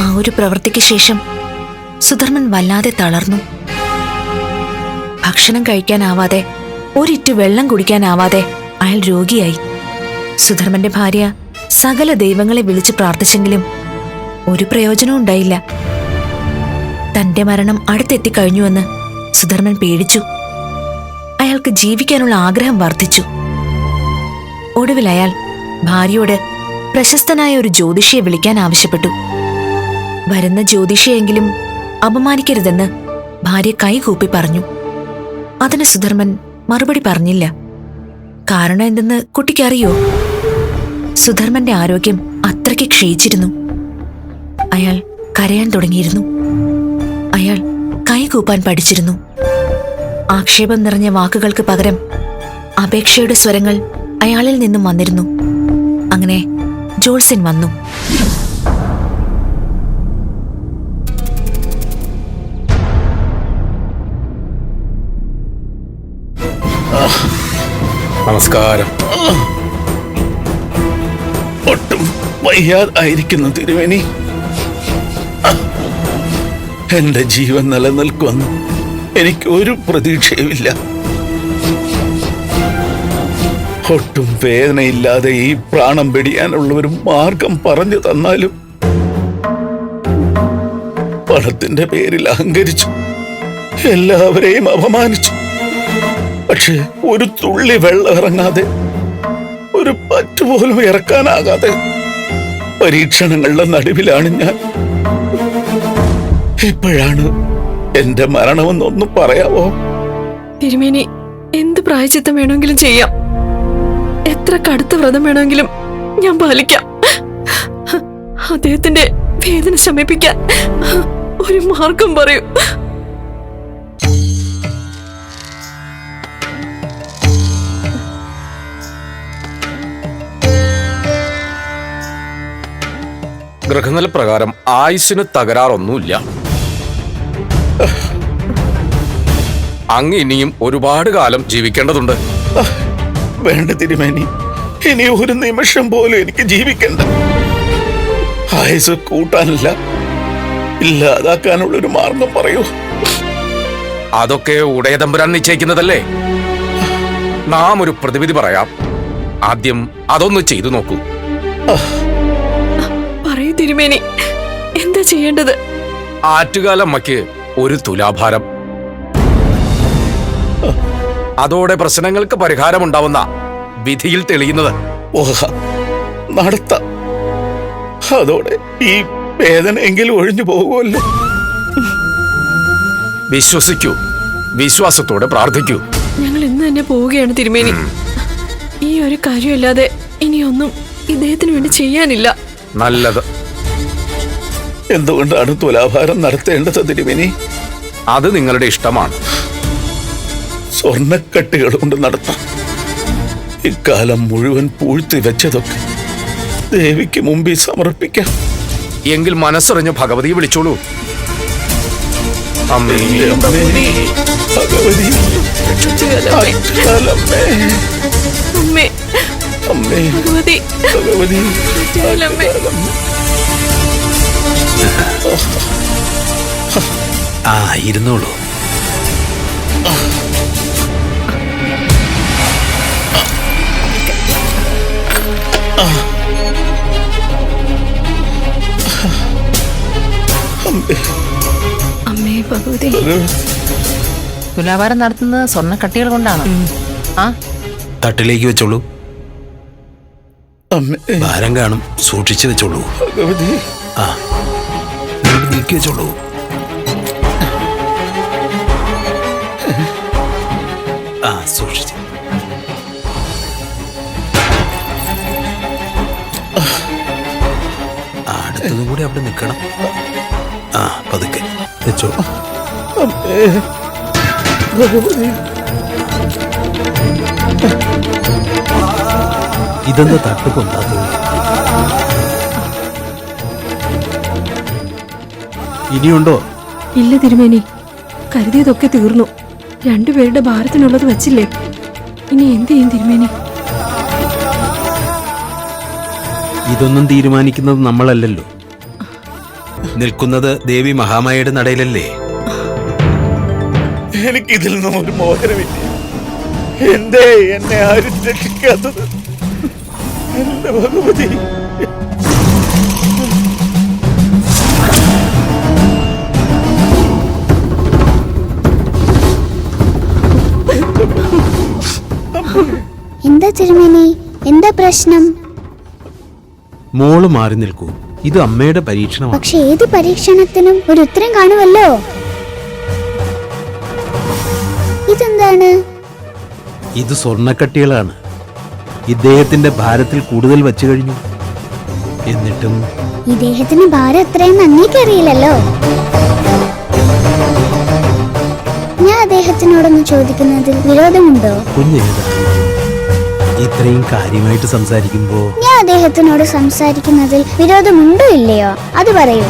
ആ ഒരു പ്രവൃത്തിക്ക് ശേഷം സുധർമ്മൻ വല്ലാതെ തളർന്നു. ഭക്ഷണം കഴിക്കാനാവാതെ ഒരിറ്റു വെള്ളം കുടിക്കാനാവാതെ അയാൾ രോഗിയായി. സുധർമ്മന്റെ ഭാര്യ സകല ദൈവങ്ങളെ വിളിച്ച് പ്രാർത്ഥിച്ചെങ്കിലും ഒരു പ്രയോജനവും ഉണ്ടായില്ല. തന്റെ മരണം അടുത്തെത്തിക്കഴിഞ്ഞുവെന്ന് സുധർമ്മൻ പേടിച്ചു. അയാൾക്ക് ജീവിക്കാനുള്ള ആഗ്രഹം വർദ്ധിച്ചു. ഒടുവിൽ അയാൾ ഭാര്യയോട് പ്രശസ്തനായ ഒരു ജ്യോതിഷിയെ വിളിക്കാൻ ആവശ്യപ്പെട്ടു. വരുന്ന ജ്യോതിഷയെങ്കിലും അപമാനിക്കരുതെന്ന് ഭാര്യ കൈകൂപ്പി പറഞ്ഞു. അതിന് സുധർമ്മൻ മറുപടി പറഞ്ഞില്ല. കാരണം എന്തെന്ന് കുട്ടിക്കറിയോ സുധർമ്മന്റെ ആരോഗ്യം അത്രയ്ക്ക് ക്ഷയിച്ചിരുന്നു. അയാൾ കരയാൻ തുടങ്ങിയിരുന്നു. അയാൾ കൈകൂപ്പാൻ പഠിച്ചിരുന്നു. ആക്ഷേപം നിറഞ്ഞ വാക്കുകൾക്ക് പകരം അപേക്ഷയുടെ സ്വരങ്ങൾ അയാളിൽ നിന്നും വന്നിരുന്നു. അങ്ങനെ ജോൾസൻ വന്നു. നമസ്കാരം. ഒട്ടും വയ്യാതായിരിക്കുന്നു തിരുവേനി എന്റെ ജീവൻ നിലനിൽക്കുമെന്ന് എനിക്ക് ഒരു പ്രതീക്ഷയുമില്ല. ഒട്ടും വേദനയില്ലാതെ ഈ പ്രാണം പിടിയാനുള്ള ഒരു മാർഗം പറഞ്ഞു തന്നാലും പണത്തിന്റെ പേരിൽ അഹങ്കരിച്ചു. എല്ലാവരെയും അപമാനിച്ചു. പക്ഷെ ഒരു തുള്ളി വെള്ളം ഇറങ്ങാതെ ഒരു പറ്റുപോലും ഇറക്കാനാകാതെ പരീക്ഷണങ്ങളുടെ നടുവിലാണ് ഞാൻ. ഇപ്പോഴാണ് എന്റെ മരണമെന്നൊന്നും പറയാവോ? തിരുമേനി എന്ത് പ്രായച്ചിത്തം വേണമെങ്കിലും ചെയ്യാം. എത്ര കടുത്ത വ്രതം വേണമെങ്കിലും ഞാൻ പാലിക്കാം. അദ്ദേഹത്തിന്റെ വേദന ശമിപ്പിക്കാൻ ഒരു മാർഗം പറയൂ. ഗൃഹനില പ്രകാരം ആയുസിന് തകരാറൊന്നുമില്ല. അങ്ങ് ഇനിയും ഒരുപാട് കാലം ജീവിക്കേണ്ടതുണ്ട്. വേണ്ട തിരുമേനി ഇനി ഒരു നിമിഷം പോലും എനിക്ക് ജീവിക്കണ്ട. ആയുസ് കൂട്ടാനല്ല. ഇല്ലാതാക്കാനുള്ള ഒരു മാർഗം പറയൂ. അതൊക്കെ ഉടയതമ്പുരാൻ നിശ്ചയിക്കുന്നതല്ലേ? നാം ഒരു പ്രതിവിധി പറയാം. ആദ്യം അതൊന്ന് ചെയ്തു നോക്കൂ. തിരുമേനി എന്താ ചെയ്യേണ്ടത്? ആറ്റുകാലമ്മയ്ക്ക് ഒരു തുലാഭാരം. അതോടെ പ്രശ്നങ്ങൾക്ക് പരിഹാരമുണ്ടാവുന്ന വിധിയിൽ തെളിയുന്നത്. നടത്ത നടത്താം. അതോടെ ഈ വേദന എങ്കിലും ഒഴിഞ്ഞു പോകുമല്ലോ? വിശ്വസിക്കൂ. വിശ്വാസത്തോടെ പ്രാർത്ഥിക്കൂ. ഞങ്ങൾ ഇന്ന് തന്നെ പോവുകയാണ് തിരുമേനി. ഈ ഒരു കാര്യമല്ലാതെ ഇനിയൊന്നും ഇദ്ദേഹത്തിന് വേണ്ടി ചെയ്യാനില്ല. നല്ലത്. എന്തുകൊണ്ടാണ് തുലാഭാരം നടത്തേണ്ടത് തിരുമേനി അത് നിങ്ങളുടെ ഇഷ്ടമാണ്. സ്വർണക്കട്ടികൾ കൊണ്ട് നടത്താം. ഇക്കാലം മുഴുവൻ പൂഴ്ത്തി വെച്ചതൊക്കെ ദേവിക്ക് മുമ്പിൽ സമർപ്പിക്കാം. എങ്കിൽ മനസ്സറിഞ്ഞ് ഭഗവതി വിളിച്ചോളൂ. അമ്മേ. അമ്മേ, ഭഗവതി. അമ്മേ. അമ്മേ. ഭഗവതി. ഭഗവതി. ആ ഇരുന്നോളൂ. അമ്മേ, ഭഗവതി. തുലാഭാരം നടത്തുന്നത് സ്വർണക്കട്ടികൾ കൊണ്ടാണ്. ആ? തട്ടിലേക്ക് വെച്ചോളൂ. അമ്മേ. ഭാരം കാണും. സൂക്ഷിച്ചു വെച്ചോളൂ. ആ. നീക്കി ആ സൂക്ഷിച്ചു. അടുത്തതും കൂടി അവിടെ നിൽക്കണം. ആ പതുക്കെ. വെച്ചോ. ഇതെന്താ തട്ട് കൊണ്ടാത്തത് ഇനിയുണ്ടോ? ഇല്ല തിരുമേനി. കരുതിയതൊക്കെ തീർന്നു. രണ്ടുപേരുടെ ഭാരത്തിനുള്ളത് വച്ചില്ലേ? ഇനി എന്ത് ചെയ്യും തിരുമേനി? ഇതൊന്നും തീരുമാനിക്കുന്നത് നമ്മളല്ലല്ലോ. നിൽക്കുന്നത് ദേവി മഹാമായയുടെ നടയിലല്ലേ? എനിക്കിതിൽ നിന്നും ഒരു മോചനമില്ല എന്തേ എന്നെ ആരും രക്ഷിക്കാത്തത്? എന്റെ ഭഗവതി. എന്താ എന്താ പ്രശ്നം? മോൾ മാറി നിൽക്കൂ. ഇത് അമ്മയുടെ പരീക്ഷണമാണ്. പക്ഷെ ഏത് പരീക്ഷണത്തിനും ഒരു ഉത്തരം കാണുമല്ലോ? ഇതെന്താണ്? ഇത് സ്വർണക്കട്ടികളാണ്. ഇദ്ദേഹത്തിന്റെ ഭാരത്തിൽ കൂടുതൽ വച്ചു കഴിഞ്ഞു. എന്നിട്ടും ഇദ്ദേഹത്തിന് ഭാരം അത്രയും നന്നേക്ക് അറിയില്ലല്ലോ. ഞാൻ അദ്ദേഹത്തിനോടൊന്ന് ചോദിക്കുന്നതിൽ വിരോധമുണ്ടോ? കുഞ്ഞെഴുത ഇത്രയും കാര്യമായിട്ട് സംസാരിക്കുമ്പോ ഞാൻ അദ്ദേഹത്തിനോട് സംസാരിക്കുന്നതിൽ വിരോധമുണ്ടോ ഇല്ലയോ? അത് പറയൂ.